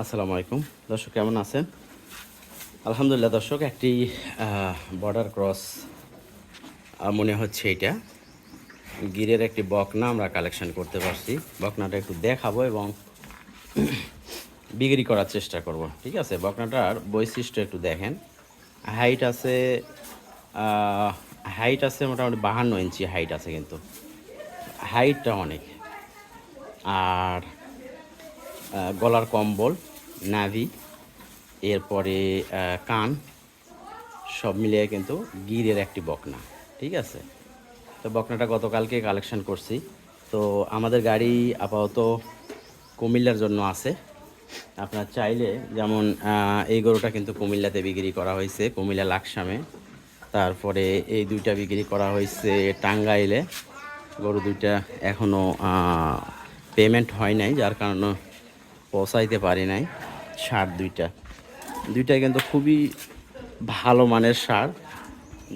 আসসালামু আলাইকুম। দর্শক, কেমন আছেন? আলহামদুলিল্লাহ দর্শক, একটি বর্ডার ক্রস মনে হচ্ছে এটা। গিরের একটি বকনা আমরা কালেকশন করতে পারছি। বকনাটা একটু দেখাবো এবং বিক্রি করার চেষ্টা করব। ঠিক আছে? বকনাটার বৈশিষ্ট্য একটু দেখেন। হাইট আছে হাইট আছে মোটামুটি বাহান্ন ইঞ্চি হাইট আছে কিন্তু। হাইটটা অনেক। আর গলার কম্বল নাভি, এরপরে কান, সব মিলিয়ে কিন্তু গিরের একটি বকনা, ঠিক আছে? তো বকনাটা গতকালকে কালেকশন করছি। তো আমাদের গাড়ি আপাতত কুমিল্লার জন্য আছে। আপনার চাইলে যেমন এই গরুটা কিন্তু কুমিল্লাতে বিক্রি করা হয়েছে, কুমিল্লা লাকসামে। তারপরে এই দুইটা বিক্রি করা হয়েছে টাঙ্গাইলে। গরু দুইটা এখনও পেমেন্ট হয় নাই, যার কারণে পৌঁছাইতে পারি নাই। সার দুইটা। দুইটা কিন্তু খুবই ভালো মানের সার,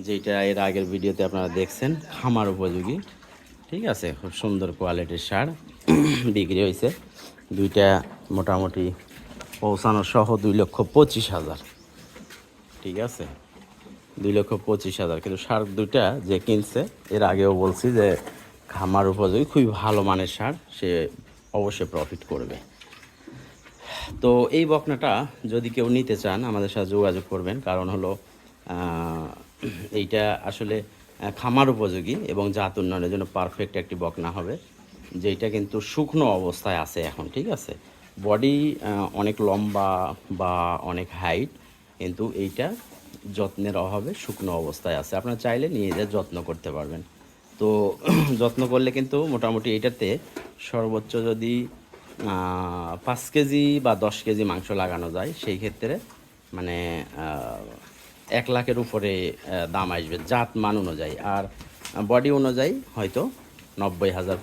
যেটা এর আগের ভিডিওতে আপনারা দেখছেন, খামার উপযোগী। ঠিক আছে, খুব সুন্দর কোয়ালিটির সার বিক্রি হয়েছে। দুইটা মোটামুটি পৌঁছানো সহ দুই লক্ষ পঁচিশ হাজার। ঠিক আছে, দুই লক্ষ পঁচিশ হাজার। কিন্তু সার দুইটা যে কিনছে, এর আগেও বলছি যে খামার উপযোগী, খুবই ভালো মানের সার, সে অবশ্যই প্রফিট করবে। তো এই বকনাটা যদি কেউ নিতে চান, আমাদের সাথে যোগাযোগ করবেন। কারণ হলো এইটা আসলে খামার উপযোগী এবং জাত উন্নয়নের জন্য পারফেক্ট একটি বকনা হবে যেটা কিন্তু শুকনো অবস্থায় আছে এখন, ঠিক আছে? বডি অনেক লম্বা বা অনেক হাইট কিন্তু এইটা যত্নের অভাবে শুকনো অবস্থায় আছে। আপনারা চাইলে নিয়ে যা যত্ন করতে পারবেন। তো, যত্ন করলে কিন্তু মোটামুটি এটাতে সর্বোচ্চ যদি পাঁচ কেজি বা দশ কেজি মাংস লাগানো যায়। সেই ক্ষেত্রে মানে এক লাখের উপরে দাম আসবে জাত মান অনুযায়ী। আর বডি অনুযায়ী হয়তো নব্বই হাজার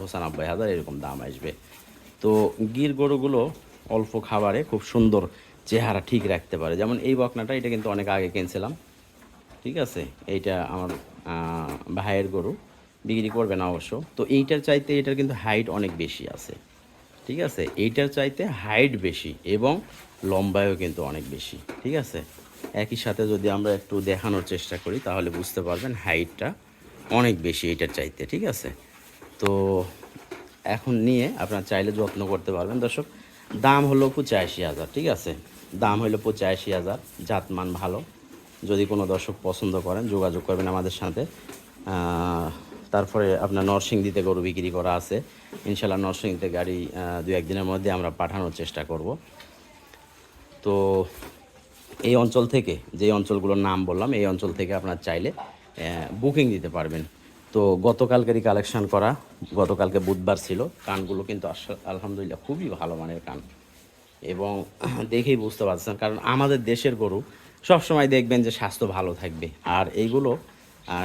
পঁচানব্বই হাজার এরকম দাম আসবে। তো গির গরুগুলো অল্প খাবারে খুব সুন্দর চেহারা ঠিক রাখতে পারে। যেমন এই বকনাটা, এটা কিন্তু অনেক আগে কিনছিলাম। ঠিক আছে? এইটা আমার ভাইয়ের গরু। বিক্রি করবে না অবশ্য। তো এইটার চাইতে এটার কিন্তু হাইট অনেক বেশি আছে। ঠিক আছে? এইটার চাইতে হাইট বেশি এবং লম্বায়ও কিন্তু অনেক বেশি, ঠিক আছে? একই সাথে যদি আমরা একটু দেখানোর চেষ্টা করি, তাহলে বুঝতে পারবেন হাইটটা অনেক বেশি এইটার চাইতে, ঠিক আছে? তো এখন নিয়ে আপনার চাইলে যত্ন করতে পারবেন। দর্শক, দাম হলো পঁচাশি হাজার, ঠিক আছে? দাম হলো পঁচাশি হাজার, জাতমান ভালো। যদি কোনো দর্শক পছন্দ করেন, যোগাযোগ করবেন আমাদের সাথে। তারপরে আপনার নরসিংদীতে গরু বিক্রি করা আছে। ইনশাল্লাহ নরসিংদীতে গাড়ি দু একদিনের মধ্যে আমরা পাঠানোর চেষ্টা করব। তো এই অঞ্চল থেকে, যে অঞ্চলগুলোর নাম বললাম, এই অঞ্চল থেকে আপনার চাইলে বুকিং দিতে পারবেন। তো গতকালকেরই কালেকশন করা, গতকালকে বুধবার ছিল। কানগুলো কিন্তু আলহামদুলিল্লাহ খুবই ভালো মানের কান। এবং দেখেই বুঝতে পারছেন, কারণ আমাদের দেশের গরু সবসময় দেখবেন যে স্বাস্থ্য ভালো থাকবে। আর এইগুলো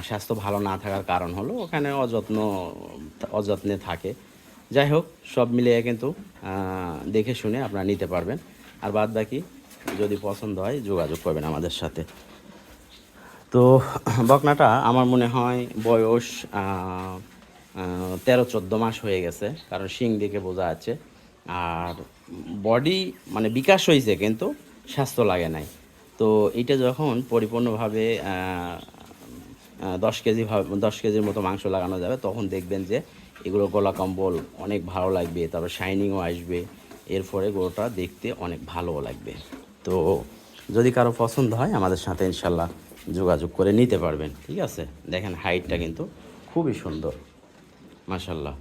স্বাস্থ্য ভালো না থাকার কারণ হলো ওখানে অযত্ন, অযত্নে থাকে। যাই হোক, সব মিলিয়ে কিন্তু দেখে শুনে আপনারা নিতে পারবেন। আর বাদ বাকি, যদি পছন্দ হয়, যোগাযোগ করবেন আমাদের সাথে। তো, বকনাটা আমার মনে হয় বয়স তেরো, চোদ্দ মাস হয়ে গেছে, কারণ শিং দেখে বোঝা আছে আর বডি মানে বিকাশ হয়েছে, কিন্তু স্বাস্থ্য লাগে নাই। তো এটা যখন পরিপূর্ণভাবে দশ কেজি দশ কেজির মতো মাংস লাগানো যাবে। তখন দেখবেন যে এগুলো গলা কম্বল অনেক ভালো লাগবে, তারপর শাইনিংও আসবে। এর ফলে গরুটা দেখতে অনেক ভালোও লাগবে। তো যদি কারও পছন্দ হয়, আমাদের সাথে ইনশাল্লাহ যোগাযোগ করে নিতে পারবেন, ঠিক আছে? দেখেন হাইটটা কিন্তু খুবই সুন্দর। মাশাল্লাহ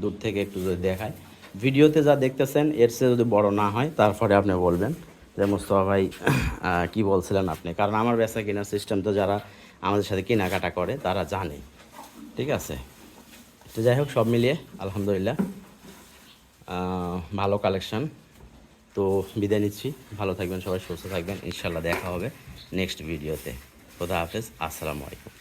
দূর থেকে একটু যদি দেখায় ভিডিওতে যা দেখতেছেন, এর চেয়ে যদি বড় না হয়, তারপরে আপনি বলবেন যে, মুস্তফা ভাই কী বলছিলেন আপনি? কারণ আমার বেচা কেনার সিস্টেম তো যারা আমাদের সাথে কেনাকাটা করে, তারা জানে। ঠিক আছে? তো যাই হোক, সব মিলিয়ে আলহামদুলিল্লাহ ভালো কালেকশান তো বিদায় নিচ্ছি। ভালো থাকবেন সবাই, সুস্থ থাকবেন। ইনশাল্লাহ দেখা হবে নেক্সট ভিডিওতে খোদা হাফেজ। আসসালামু আলাইকুম।